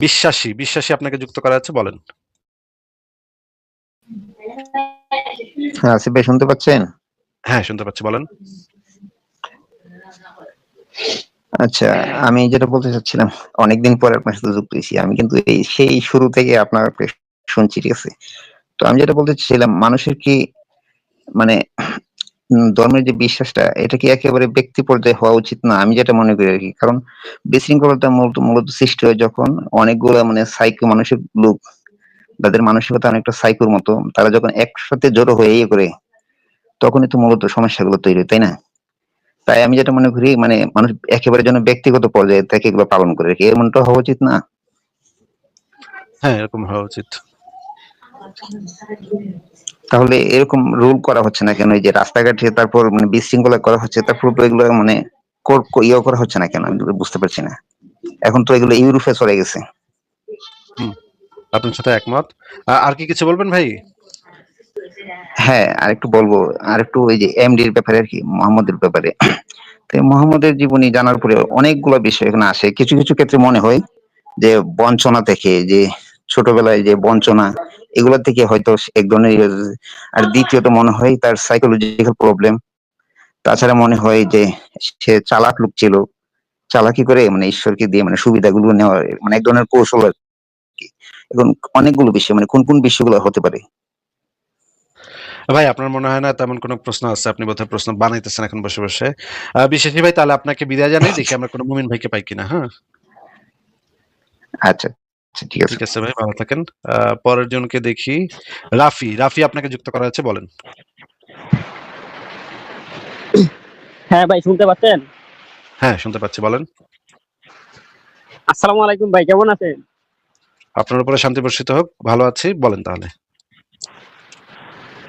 বিশ্বাসী বিশ্বাসী আপনাকে যুক্ত করা আছে বলেন। হ্যাঁ আসিফ ভাই শুনতে পাচ্ছেন? হ্যাঁ শুনতে পাচ্ছি বলেন। আচ্ছা আমি যেটা বলতে চাচ্ছিলাম অনেকদিন পরে আপনার সাথে যুক্ত হয়েছি আমি কিন্তু এই সেই শুরু থেকে আপনার শুনছি ঠিক আছে? তো আমি যেটা বলতে চাচ্ছিলাম মানুষের কি মানে ধর্মের যে বিশ্বাসটা, এটা কি একেবারে ব্যক্তি পর্যায়ে হওয়া উচিত না? আমি যেটা মনে করি আর কি। কারণ বিশৃঙ্খলতা মূলত মূলত সৃষ্টি হয় যখন অনেকগুলো মানে সাইকো মানসিক লোক, তাদের মানসিকতা অনেকটা সাইকোর মতো, তারা যখন একসাথে জড়ো হয়ে ইয়ে করে, তখনই তো মূলত সমস্যাগুলো তৈরি তাই না? তাই আমি যেটা মনে করি মানে মানুষ একেবারে যেন ব্যক্তিগত পর্যায়ে থেকে এগুলো পালন করে রাখে। এমনটা হওয়া উচিত না? হ্যাঁ এরকম হওয়া উচিত। তাহলে এরকম রুল করা হচ্ছে না কেন? এই যে রাস্তাঘাটে তারপর মানে বিশৃঙ্খলা করা হচ্ছে তারপর তো এগুলো মানে ইয়ে করা হচ্ছে না কেন? আমি বুঝতে পারছি না। এখন তো এগুলো ইউরোপে চলে গেছে। আপনার সাথে একমত। আর কি কিছু বলবেন ভাই? হ্যাঁ আর একটু বলব। আর একটু ওই যে এমডির ব্যাপারে আর কি মোহাম্মদের ব্যাপারে। তো মোহাম্মদের জীবনী জানার পরে অনেকগুলো বিষয় এখানে আসে। কিছু কিছু ক্ষেত্রে মনে হয় যে বঞ্চনা থেকে যে ছোটবেলায় যে বঞ্চনা এগুলো থেকে হয়তো এক ধরনের ইয়ে, আর দ্বিতীয়ত মনে হয় তার সাইকোলজিক্যাল প্রবলেম তাছাড়া মনে হয় যে সে চালাক লোক ছিল। চালাকি করে মানে ঈশ্বরকে দিয়ে মানে সুবিধাগুলো নেওয়ার মানে এক ধরনের কৌশল আর কি। এখন অনেকগুলো বিষয় মানে কোন কোন বিষয়গুলো হতে পারে? ভাই আপনার মনে হয় না তেমন কোনো প্রশ্ন আছে? আপনি বোধহয় প্রশ্ন বানাইতেছেন এখন বসে বসে। বিশ্বাসী ভাই তাহলে আপনাকে বিদায় জানাই। দেখি আমরা কোনো মুমিন ভাইকে পাই কিনা হ্যাঁ? আচ্ছা। ঠিক আছে। ঠিক আছে ভাই ভালো থাকেন। পরের জনকে দেখি। রাফি রাফি আপনাকে যুক্ত করা হয়েছে বলেন। হ্যাঁ ভাই শুনতে পাচ্ছেন? হ্যাঁ শুনতে পাচ্ছি বলেন। আসসালামু আলাইকুম ভাই কেমন আছেন? আপনার উপরে শান্তি বর্ষিত হোক ভালো আছি বলেন তাহলে।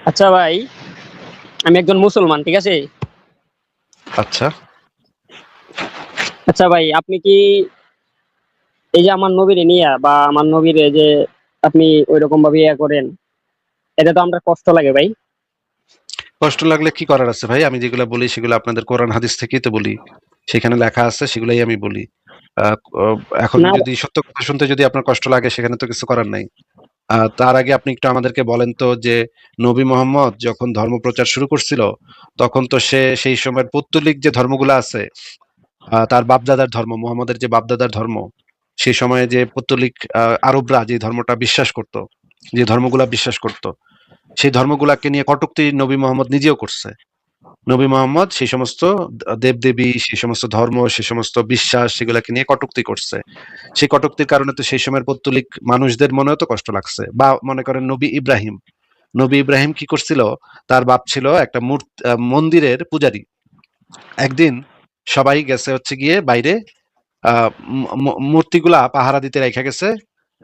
আচ্ছা ভাই আমি একজন মুসলমান ঠিক আছে? আচ্ছা। আচ্ছা ভাই আপনি কি এই যে আমার নবীরে নিয়া বা আমার নবীরে যে আপনি ওই রকম ভাবে ইয়া করেন এটা তো আমরা কষ্ট লাগে ভাই। কষ্ট লাগলে কি করার আছে ভাই? আমি যেগুলো বলি সেগুলো আপনাদের কোরআন হাদিস থেকেই তো বলি। সেখানে লেখা আছে সেগুলাই আমি বলি। এখন যদি সত্য কথা শুনতে যদি আপনার কষ্ট লাগে সেখানে তো কিছু করার নাই। তার আগে আপনি একটু আমাদেরকে বলেন তো যে নবী মোহাম্মদ যখন ধর্ম প্রচার শুরু করছিল তখন তো সে সেই সময়ের পৌত্তলিক যে ধর্মগুলো আছে তার বাপদাদার ধর্ম মোহাম্মদের যে বাপদাদার ধর্ম সেই সময়ে যে পৌত্তলিক আরবরা যে ধর্মটা বিশ্বাস করত, যে ধর্মগুলা বিশ্বাস করত, সেই ধর্মগুলাকে নিয়ে কটুক্তি নবী মোহাম্মদ নিজেও করছে। নবী মোহাম্মদ সেই সমস্ত দেবদেবী, সেই সমস্ত ধর্ম, সেই সমস্ত বিশ্বাস সেগুলাকে নিয়ে কটুক্তি করছে। সেই কটুক্তির কারণে তো সেই সময়ের পৌত্তলিক মানুষদের মনেও তো কষ্ট লাগছে। বা মনে করেন নবী ইব্রাহিম। নবী ইব্রাহিম কি করছিল? তার বাপ ছিল একটা মূর্তি মন্দিরের পূজারী। একদিন সবাই গেছে হচ্ছে গিয়ে বাইরে মূর্তিগুলা পাহারা দিতে রেখে গেছে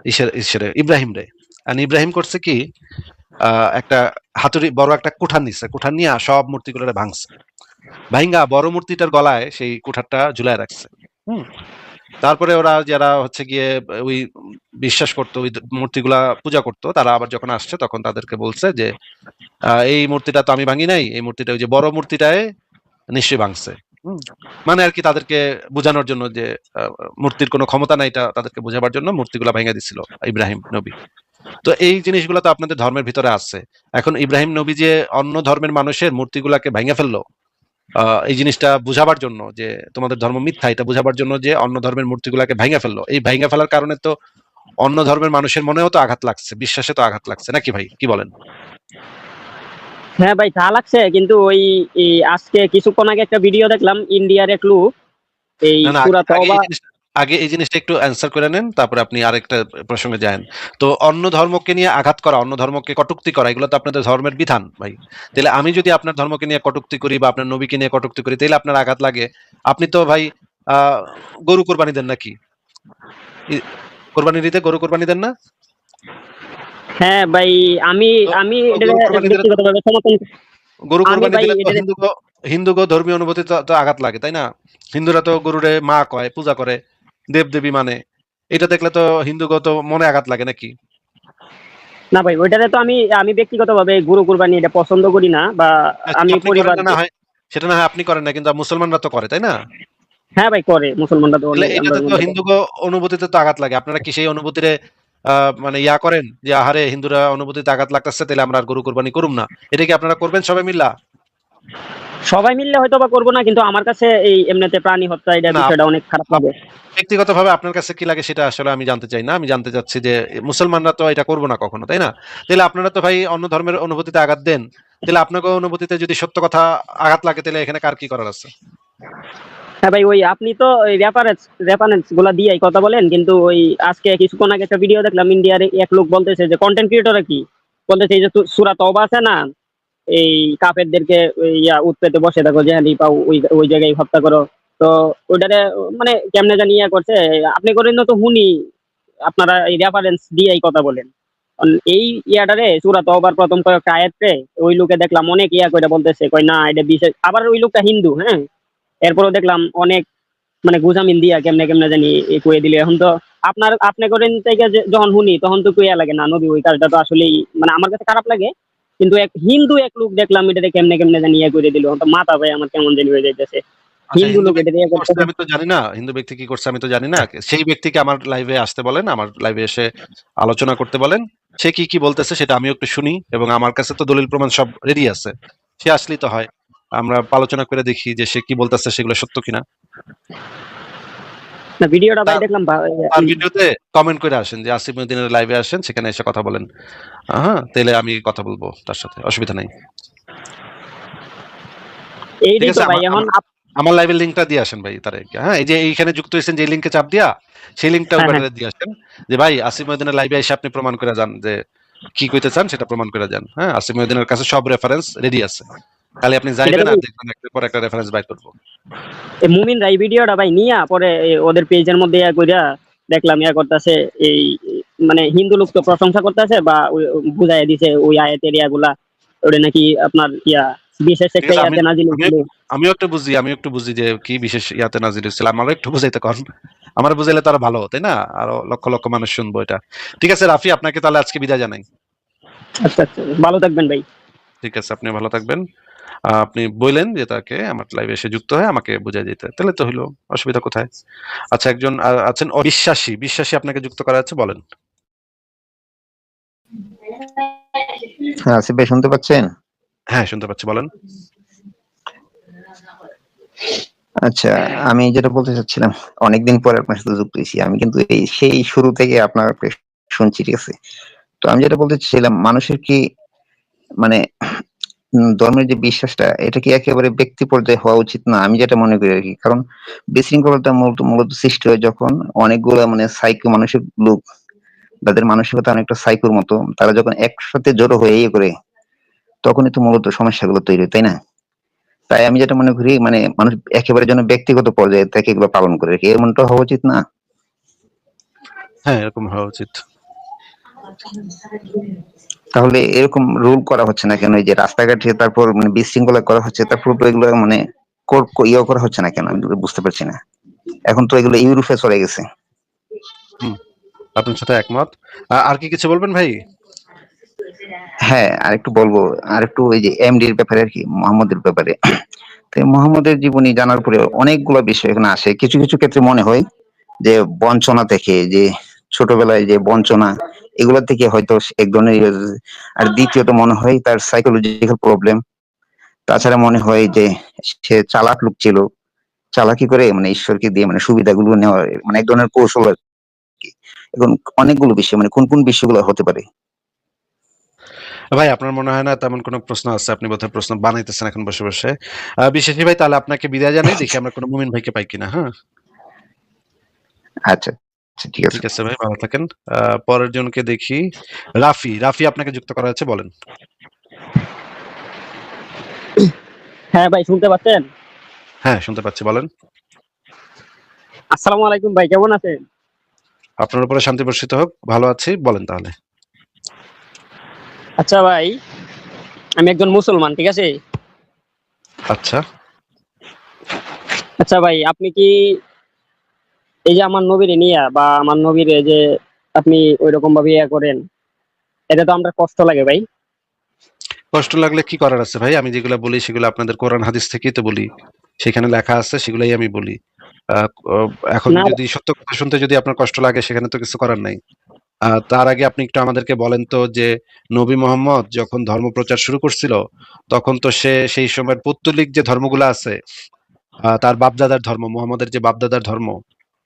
ঈশ্বর ইব্রাহিম রে। আর ইব্রাহিম করছে কি একটা হাতুড়ি, বড় একটা কুঠার নিচ্ছে কুঠার নিয়ে সব মূর্তিগুলো ভাঙছে। ভাইঙ্গা বড় মূর্তিটার গলায় সেই কুঠারটা ঝুলায় রাখছে। হুম। তারপরে ওরা যারা হচ্ছে গিয়ে ওই বিশ্বাস করতো, ওই মূর্তিগুলা পূজা করতো, তারা আবার যখন আসছে তখন তাদেরকে বলছে যে এই মূর্তিটা তো আমি ভাঙি নাই, এই মূর্তিটা, ওই যে বড় মূর্তিটায় নিশ্চয়ই ভাঙছে। মানে আর কি তাদেরকে বোঝানোর জন্য যে মূর্তির কোনো ক্ষমতা নাই এটা তাদেরকে বোঝাবার জন্য মূর্তিগুলা ভেঙে দিছিল ইব্রাহিম নবী। তো এই জিনিসগুলো তো আপনাদের ধর্মের ভিতরে আছে। এখন ইব্রাহিম নবী যে অন্য ধর্মের মানুষের মূর্তিগুলাকে ভেঙে ফেলল এই জিনিসটা বুঝাবার জন্য যে, তোমাদের ধর্ম মিথ্যা, এটা বুঝাবার জন্য যে অন্য ধর্মের মূর্তিগুলাকে ভেঙে ফেলল। এই ভেঙে ফেলার কারণে তো অন্য ধর্মের মানুষের মনেও তো আঘাত লাগছে, বিশ্বাসে তো আঘাত লাগছে। নাকি ভাই, কি বলেন? হ্যাঁ ভাই তা লাগছে। কিন্তু ওই আজকে কিছুক্ষণ আগে একটা ভিডিও দেখলাম ইন্ডিয়ার এক লোক এই আগে তওবা এই জিনিসটা- আগে এই জিনিসটা একটু অ্যান্সার করে নেন তারপরে আপনি আরেকটা প্রসঙ্গে যান। তো অন্য ধর্মকে নিয়ে আঘাত করা অন্য ধর্মকে কটুক্তি করা এগুলো তো আপনাদের ধর্মের বিধান ভাই। তাহলে আমি যদি আপনার ধর্মকে নিয়ে কটুক্তি করি বা আপনার নবীকে নিয়ে কটুক্তি করি তাহলে আপনার আঘাত লাগে। আপনি তো ভাই আহ গরু কোরবানি দেন নাকি? কোরবানি দিতে গরু কোরবানি দেন না? হ্যাঁ ভাই আমি আমি গরু কোরবানি ব্যক্তিগতভাবে সমর্থন গরু আমি কোরবানি ভাই দিলে তো হিন্দু হিন্দু ধর্মীয় অনুভূতি তো আঘাত লাগে তাই না? হিন্দুরা তো গরুরে মা কয় পূজা করে দেব দেবী মানে। এটা দেখলে তো হিন্দুগত মনে আঘাত লাগে নাকি? না ভাই ওইটাতে তো আমি আমি ব্যক্তিগতভাবে গুরু কুরবানি এটা পছন্দ করি না বা আমি আপনি করেন পরিবার না হয় সেটা না হয় আপনি করেন না কিন্তু মুসলমানরা তো করে তাই না? হ্যাঁ ভাই করে মুসলমানরা তো তো হিন্দুকে অনুভূতিতে তো আঘাত লাগে। আপনারা কি সেই অনুভূতিরে মানে ইয়া করেন যে আহারে হিন্দুরা অনুভূতিতে আঘাত লাগতেছে তাহলে আমরা আর গরু কোরবানি করুম না। এটা কি আপনারা করবেন সবাই মিল্লা? সবাই মিললে হয়তো বা করব না কিন্তু আমার কাছে এই এমনিতে প্রাণী হত্যা এটা বিষয়টা অনেক খারাপ লাগে। ব্যক্তিগতভাবে আপনার কাছে কি লাগে সেটা আসলে আমি জানতে চাই না। আমি জানতে চাচ্ছি যে মুসলমানরা তো এটা করব না কখনো তাই না? তাহলে আপনারা তো ভাই অন্য ধর্মের অনুভূতিতে আঘাত দেন। তাহলে আপনাকে অনুভূতিতে যদি সত্য কথা আঘাত লাগে তাহলে এখানে কার কি করার আছে? হ্যাঁ ভাই, ওই আপনি তো ওই রেফারেন্স রেফারেন্সগুলা দিয়ে কথা বলেন, কিন্তু ওই আজকে কিছুক্ষণ আগে একটা ভিডিও দেখলাম ইন্ডিয়ার এক লোক বলতেছে যে কন্টেন্ট ক্রিয়েটর কি? বলতেছে এই যে সুরা তওবা আছে না, এই কাফেরদেরকে ওই ইয়া উৎপেতে বসে থাকো যে পাও, ওই ওই জায়গায় হত্যা করো। তো ওইটারে মানে কেমনে জানি ইয়া করছে, আপনি করেন তো হুনি, আপনারা এই রেফারেন্স দিয়ে কথা বলেন। এই ইয়াটারে সুরা তওবার প্রথম কয়েকটা আয়াতে ওই লোকে দেখলাম অনেক ইয়া করে বলতেছে কই না, এটা বিশেষ আবার ওই লোকটা হিন্দু হ্যাঁ? এরপরও দেখলাম অনেক মানে গুজামিন দিয়া কেমনে কেমনে জানি কয়ে দিলে। এখন তো আপনার আপনি করেন থেকে যখন শুনি তখন তো কুয়া লাগে না নবী ওই কাজটা তো আসলেই মানে আমার কাছে খারাপ লাগে। কিন্তু এক হিন্দু এক লোক দেখলাম এটাকে কেমনে কেমনে জানি ইয়ে করে দিল। তো মাথা ভাই আমার কেমন জানি হয়ে যাইতেছে। আচ্ছা, হিন্দু লোক এটা করছে আমি তো জানি না হিন্দু ব্যক্তি কি করছে আমি তো জানি না। সেই ব্যক্তিকে আমার লাইভে আসতে বলেন আমার লাইভে এসে আলোচনা করতে বলেন। সে কি কি বলতেছে সেটা আমিও একটু শুনি এবং আমার কাছে তো দলিল প্রমাণ সব রেডি আছে। সে আসলেই তো হয়। আমরা আলোচনা করে দেখি যে সে কি বলতেছে সেগুলো সত্য কিনা। না ভিডিওটা ভাই দেখলাম আর ভিডিওতে কমেন্ট করে আসেন যে আসিফ মদিনের লাইভে আসেন সেখানে এসে কথা বলেন। হ্যাঁ তাহলে আমি কথা বলব তার সাথে অসুবিধা নাই। আছে, তো ভাই আমার- এখন আমার লাইভের লিঙ্কটা দিয়ে আসেন ভাই তারে। হ্যাঁ এই যে এইখানে যুক্ত হয়েছেন যে লিঙ্কে চাপ দিয়া সেই লিঙ্কটা হ্যাঁ, ব্যাটারে দিয়ে আসেন যে ভাই আসিফ মদিনের লাইভে এসে আপনি প্রমাণ করে যান যে কি কইতে চান সেটা প্রমাণ করে যান। হ্যাঁ আসিফ মদিনের কাছে সব রেফারেন্স রেডি আছে। তাহলে আপনি যাইবেন আর দেখবেন একটার পর একটা রেফারেন্স বাই করব। এই মুমিন রাই ভিডিওটা ভাই নিয়া পরে ওদের পেজের মধ্যে ইয়া কইরা দেখলাম ইয়া করতেছে এই মানে হিন্দু লোক তো প্রশংসা করতেছে বা বুঝাই দিছে ওই আয়াতের ইয়াগুলা ওটা নাকি আপনার ইয়া বিশেষ একটা আমি- ইয়াতে নাজিল আমি- হয়েছিল। আমিও একটু বুঝি আমিও একটু বুঝি যে কি বিশেষ ইয়াতে নাজির হয়েছিল। আমারও একটু বুঝাইতে কর আমার বুঝাইলে তো আরও ভালো তাই না? আরও লক্ষ লক্ষ মানুষ শুনব এটা। ঠিক আছে রাফি আপনাকে তাহলে আজকে বিদায় জানাই। আচ্ছা আচ্ছা ভালো থাকবেন ভাই। ঠিক আছে আপনি ভালো থাকবেন। আপনি বললেন যে তাকে আমার লাইভে এসে যুক্ত হয়ে আমাকে বুঝাই দিতে। তাহলে তো হলো অসুবিধা কোথায়? আচ্ছা একজন আছেন অবিশ্বাসী বিশ্বাসী আপনাকে যুক্ত করা আছে বলেন। হ্যাঁ আসিফ ভাই শুনতে পাচ্ছেন? হ্যাঁ শুনতে পাচ্ছি বলেন। আচ্ছা আমি যেটা বলতে চাচ্ছিলাম অনেকদিন পরে আপনার সাথে যুক্ত হয়েছি। আমি কিন্তু এই সেই শুরু থেকে আপনার শুনছি ঠিক আছে? তো আমি যেটা বলতে চাচ্ছিলাম মানুষের কি মানে ধর্মের যে বিশ্বাসটা, এটা কি একেবারে ব্যক্তি পর্যায়ে হওয়া উচিত না? আমি যেটা মনে করি আর কি। কারণ বিশৃঙ্খলতা মূলত মূলত সৃষ্টি হয় যখন অনেকগুলো মানে সাইকো মানুষের লোক, তাদের মানসিকতা অনেকটা সাইকোর মতো, তারা যখন একসাথে জড়ো হয়ে ইয়ে করে, তখনই তো মূলত সমস্যাগুলো তৈরি হয়, তাই না? তাই আমি যেটা মনে করি মানে মানুষ একেবারে যেন ব্যক্তিগত পর্যায়ে তাকে এগুলো পালন করে রাখে এমনটা হওয়া উচিত না? হ্যাঁ এরকম হওয়া উচিত। তাহলে এরকম রুল করা হচ্ছে না কেন? এই যে রাস্তাঘাটে তারপর মানে বিশৃঙ্খলা করা হচ্ছে তারপর তো এগুলো মানে ইয়ে করা হচ্ছে না কেন? আমি বুঝতে পারছি না। এখন তো এগুলো ইউরোপে চলে গেছে। আপনার সাথে একমত। আর কি কিছু বলবেন ভাই? হ্যাঁ আর একটু বলব আর একটু ওই যে এমডির ব্যাপারে আর কি মোহাম্মদের ব্যাপারে। তো মোহাম্মদের জীবনী জানার পরে অনেকগুলো বিষয় এখানে আসে। কিছু কিছু ক্ষেত্রে মনে হয় যে বঞ্চনা থেকে যে ছোটবেলায় যে বঞ্চনা এগুলো থেকে হয়তো এক ধরনের ইয়ে, আর দ্বিতীয়ত মনে হয় তার সাইকোলজিক্যাল প্রবলেম তাছাড়া মনে হয় যে সে চালাক লোক ছিল। চালাকি করে মানে ঈশ্বরকে দিয়ে মানে সুবিধাগুলো নেওয়ার মানে এক ধরনের কৌশল আর কি। এখন অনেকগুলো বিষয় মানে কোন কোন বিষয়গুলো হতে পারে? ভাই আপনার মনে হয় না তেমন কোনো প্রশ্ন আছে? আপনি বোধহয় প্রশ্ন বানাইতেছেন এখন বসে বসে। বিশ্বাসী ভাই তাহলে আপনাকে বিদায় জানাই। দেখি আমরা কোনো মুমিন ভাইকে পাই কিনা হ্যাঁ? আচ্ছা। ঠিক আছে। ঠিক আছে ভাই ভালো থাকেন। পরের জনকে দেখি। রাফি রাফি আপনাকে যুক্ত করা আছে বলেন। হ্যাঁ ভাই শুনতে পাচ্ছেন? হ্যাঁ শুনতে পাচ্ছি বলেন। আসসালামু আলাইকুম ভাই কেমন আছেন? আপনার উপরে শান্তি বর্ষিত হোক ভালো আছি বলেন তাহলে। আচ্ছা ভাই আমি একজন মুসলমান ঠিক আছে? আচ্ছা। আচ্ছা ভাই আপনি কি এই যে আমার নবীরে নিয়া বা আমার নবীরে যে আপনি ওই রকম ভাবে ইয়া করেন এটা তো আমরা কষ্ট লাগে ভাই। কষ্ট লাগলে কি করার আছে ভাই? আমি যেগুলো বলি সেগুলো আপনাদের কোরআন হাদিস থেকেই তো বলি। সেখানে লেখা আছে সেগুলাই আমি বলি। এখন যদি সত্য কথা শুনতে যদি আপনার কষ্ট লাগে সেখানে তো কিছু করার নাই। তার আগে আপনি একটু আমাদেরকে বলেন তো যে নবী মোহাম্মদ যখন ধর্ম প্রচার শুরু করছিল তখন তো সে সেই সময়ের পৌত্তলিক যে ধর্মগুলো আছে আহ, তার বাপদাদার ধর্ম মোহাম্মদের যে বাপদাদার ধর্ম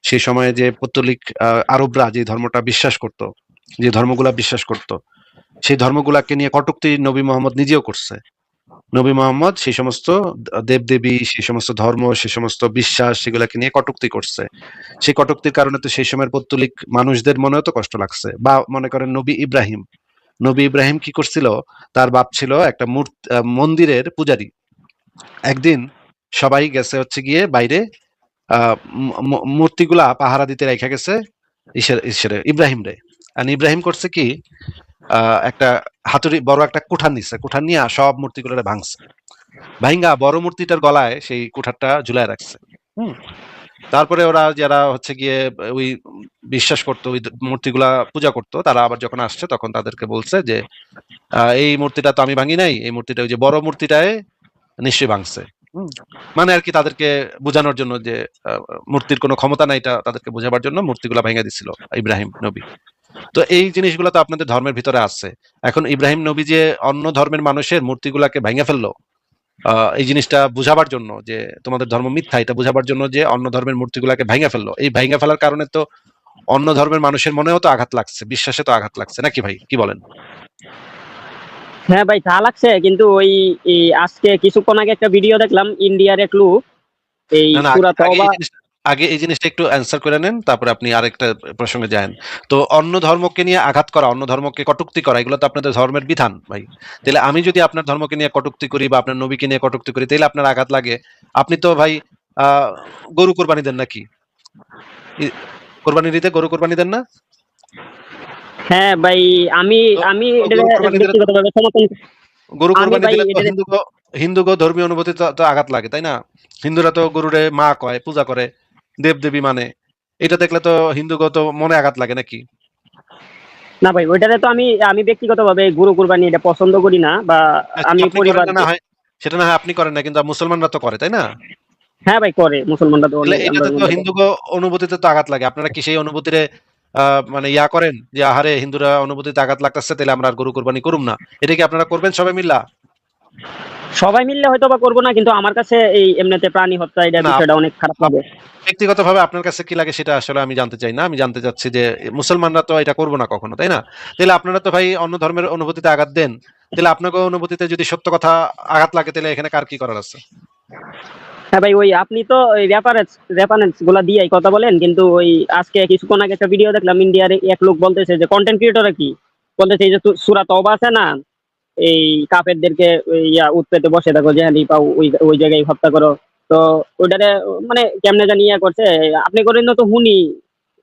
সেই সময়ে যে পৌত্তলিক আরবরা যে ধর্মটা বিশ্বাস করত, যে ধর্মগুলা বিশ্বাস করত, সেই ধর্মগুলাকে নিয়ে কটুক্তি নবী মোহাম্মদ নিজেও করছে। নবী মোহাম্মদ সেই সমস্ত দেবদেবী, সেই সমস্ত ধর্ম, সে সমস্ত বিশ্বাস সেগুলাকে নিয়ে কটুক্তি করছে। সেই কটুক্তির কারণে তো সেই সময়ের পৌত্তলিক মানুষদের মনেও তো কষ্ট লাগছে। বা মনে করেন নবী ইব্রাহিম। নবী ইব্রাহিম কি করছিল? তার বাপ ছিল একটা মূর্তি মন্দিরের পূজারী। একদিন সবাই গেছে হচ্ছে গিয়ে বাইরে মূর্তিগুলা পাহারা দিতে রেখে গেছে ঈশ্বর ইব্রাহিম রে। আর ইব্রাহিম করছে কি একটা হাতুড়ি, বড় একটা কুঠার নিছে। কুঠার নিয়ে সব মূর্তিগুলো ভাঙছে। ভাঙ্গা বড় মূর্তিটার গলায় সেই কুঠারটা ঝুলায় রাখছে। হুম। তারপরে ওরা যারা হচ্ছে গিয়ে, ওই বিশ্বাস করতো, ওই মূর্তিগুলা পূজা করতো, তারা আবার যখন আসছে, তখন তাদেরকে বলছে যে এই মূর্তিটা তো আমি ভাঙি নাই, এই মূর্তিটা ওই যে বড় মূর্তিটায় নিশ্চয়ই ভাঙছে। মানে আর কি তাদেরকে বোঝানোর জন্য যে মূর্তির কোনো ক্ষমতা নাই এটা তাদেরকে বোঝাবার জন্য মূর্তিগুলা ভেঙে দিছিল ইব্রাহিম নবী। তো এই জিনিসগুলো তো আপনাদের ধর্মের ভিতরে আছে। এখন ইব্রাহিম নবী যে অন্য ধর্মের মানুষের মূর্তিগুলাকে ভেঙে ফেলল এই জিনিসটা বুঝাবার জন্য যে, তোমাদের ধর্ম মিথ্যা, এটা বুঝাবার জন্য যে অন্য ধর্মের মূর্তিগুলাকে ভেঙে ফেলল। এই ভেঙে ফেলার কারণে তো অন্য ধর্মের মানুষের মনেও তো আঘাত লাগছে, বিশ্বাসে তো আঘাত লাগছে। নাকি ভাই? কি বলেন? হ্যাঁ ভাই তা লাগছে। কিন্তু ওই আজকে কিছুক্ষণ আগে একটা ভিডিও দেখলাম ইন্ডিয়ার এক লোক এই সুরা তওবা এই জিনিসটা- আগে এই জিনিসটা একটু অ্যান্সার করে নেন তারপরে আপনি আরেকটা প্রসঙ্গে যান। তো অন্য ধর্মকে নিয়ে আঘাত করা অন্য ধর্মকে কটুক্তি করা এগুলো তো আপনাদের ধর্মের বিধান ভাই। তাহলে আমি যদি আপনার ধর্মকে নিয়ে কটুক্তি করি বা আপনার নবীকে নিয়ে কটুক্তি করি তাহলে আপনার আঘাত লাগে। আপনি তো ভাই আহ গরু কোরবানি দেন নাকি? কোরবানি দিতে গরু কোরবানি দেন না? হ্যাঁ ভাই আমি আমি গরু কোরবানি দিলে- ব্যক্তিগতভাবে সমর্থন গরু আমি কোরবানি ভাই দিলে তো এটা- হিন্দুগো হিন্দুগো ধর্মীয় অনুভূতি তো আঘাত লাগে তাই না? হিন্দুরা তো গরুরে মা কয় পূজা করে দেব দেবী মানে। এটা দেখলে তো হিন্দুগো তো মনে আঘাত লাগে নাকি? না ভাই ওইটাতে তো আমি আমি ব্যক্তিগতভাবে গুরু কুরবানি এটা পছন্দ করি না বা আমি আপনি পরিবার করেন না হয় সেটা না হয় আপনি করেন না কিন্তু মুসলমানরা তো করে তাই না? হ্যাঁ ভাই করে মুসলমানরা তো এটাতে তো মনে অনুভূতিতে তো আঘাত লাগে আপনারা কি সেই অনুভূতিরে মানে ইয়া করেন যে আহারে হিন্দুরা অনুভূতিতে আঘাত লাগতেছে তাহলে আমরা আর গরু কোরবানি করুম না। এটা কি আপনারা করবেন সবাই মিল্লা? সবাই মিললে হয়তো বা করব না কিন্তু আমার কাছে এই এমনিতে প্রাণী হত্যা এটা বিষয়টা অনেক খারাপ লাগে। ব্যক্তিগতভাবে আপনার কাছে কি লাগে সেটা আসলে আমি জানতে চাই না। আমি জানতে চাচ্ছি যে মুসলমানরা তো এটা করব না কখনো তাই না? তাহলে আপনারা তো ভাই অন্য ধর্মের অনুভূতিতে আঘাত দেন। তাহলে আপনাকে অনুভূতিতে যদি সত্য কথা আঘাত লাগে তাহলে এখানে কার কি করার আছে? হ্যাঁ ভাই, ওই আপনি তো ওই রেফারেন্স রেফারেন্সগুলা দিয়েই কথা বলেন, কিন্তু ওই আজকে কিছুক্ষণ আগে একটা ভিডিও দেখলাম, ইন্ডিয়ার এক লোক বলতেছে যে কন্টেন্ট ক্রিয়েটর কি? বলতেছে যে সুরা তওবা আছে না, এই কাফেরদেরকে ইয়া উৎপেতে বসে থাকো জেহাদি পাও ওই ওই জায়গায় হত্যা করো। তো ওইটারে মানে কেমনে জানি ইয়া করছে, আপনি করেন তো হুনি,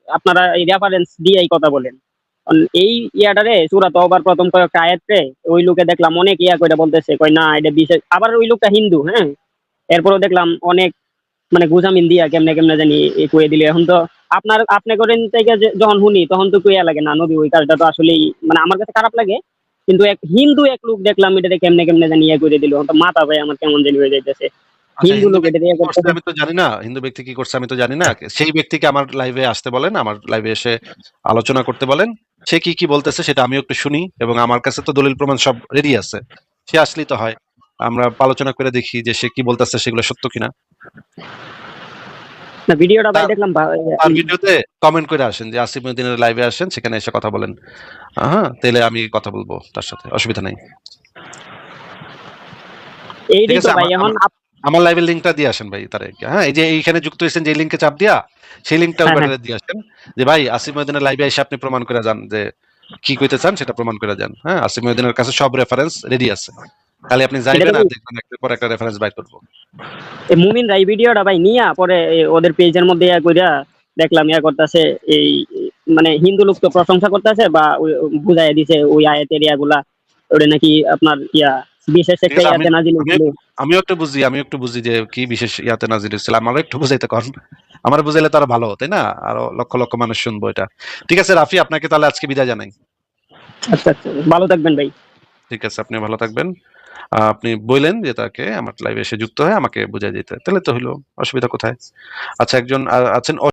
আপনারা এই রেফারেন্স দিয়েই কথা বলেন। এই ইয়াটারে, সুরা তওবার প্রথম কয়েকটা আয়াতে ওই লোকে দেখলাম অনেক ইয়া করে বলতেছে কই না, এটা বিশেষ আবার ওই লোকটা হিন্দু হ্যাঁ? এরপরও দেখলাম অনেক মানে গুজামিন দিয়া কেমনে কেমনে জানি কয়ে দিলে। এখন তো আপনার আপনি করেন থেকে যখন শুনি তখন তো কুয়া লাগে না নবী ওই কাজটা তো আসলেই মানে আমার কাছে খারাপ লাগে। কিন্তু এক হিন্দু এক লোক দেখলাম এটাতে কেমনে কেমনে জানি ইয়ে করে দিল। তো মাথা ভাই আমার কেমন জানি হয়ে যাইতেছে। আচ্ছা, হিন্দু লোক এটা আমি তো জানি না হিন্দু ব্যক্তি কি করছে আমি তো জানি না। সেই ব্যক্তিকে আমার লাইভে আসতে বলেন আমার লাইভে এসে আলোচনা করতে বলেন। সে কি কি বলতেছে সেটা আমিও একটু শুনি এবং আমার কাছে তো দলিল প্রমাণ সব রেডি আছে। সে আসলেই তো হয়। আমরা আলোচনা করে দেখি যে সে কি বলতেছে সেগুলো সত্য কিনা। না ভিডিওটা ভাই দেখলাম আর ভিডিওতে কমেন্ট করে আসেন যে আসিফ মদিনের লাইভে আসেন সেখানে এসে কথা বলেন। হ্যাঁ তাহলে আমি কথা বলব তার সাথে অসুবিধা নাই। এইটাই তো ভাই আমার- এখন আপ- আমার লাইভের লিঙ্কটা দিয়ে আসেন ভাই তারে হ্যাঁ এই যে এইখানে যুক্ত হয়েছেন যে লিঙ্কে চাপ দিয়া সেই লিঙ্কটা হ্যাঁ, ওখানে দিয়ে আসেন যে ভাই আসিফ মদিনের লাইভে এসে আপনি প্রমাণ করে যান যে কি কইতে চান সেটা প্রমাণ করে যান। হ্যাঁ আসিফ মদিনের কাছে সব রেফারেন্স রেডি আছে। খালি আপনি যাইবেন আর দেখবেন একটা পর একটা রেফারেন্স বাই করব। এই মুমিন রাই ভিডিওটা ভাই নিয়া পরে ওদের পেজের মধ্যে ইয়া কইরা দেখলাম ইয়া করতেছে এই মানে হিন্দু লোক তো প্রশংসা করতেছে বা ওই- বুঝাই দিছে ওই আয়াতের ইয়াগুলা। ওটা নাকি আপনার ইয়া বিশেষ একটা ইয়াতে নাজিল হয়েছিল। আমিও একটু বুঝি আমিও একটু বুঝি যে কি বিশেষ ইয়াতে নাজির হয়েছিল। আমারও একটু বুঝাইতে কর আমার বুঝাইলে তো আরও ভালো তাই না? আরও লক্ষ লক্ষ মানুষ শুনব এটা। ঠিক আছে রাফি আপনাকে তাহলে আজকে বিদায় জানাই। আচ্ছা আচ্ছা। ভালো থাকবেন ভাই। ঠিক আছে আপনি ভালো থাকবেন। আপনি বললেন যে তাকে আমার লাইভে এসে যুক্ত হয় আমাকে বুঝাই দিতে। তাহলে তো হইল, অসুবিধা কোথায়? আচ্ছা একজন আছেন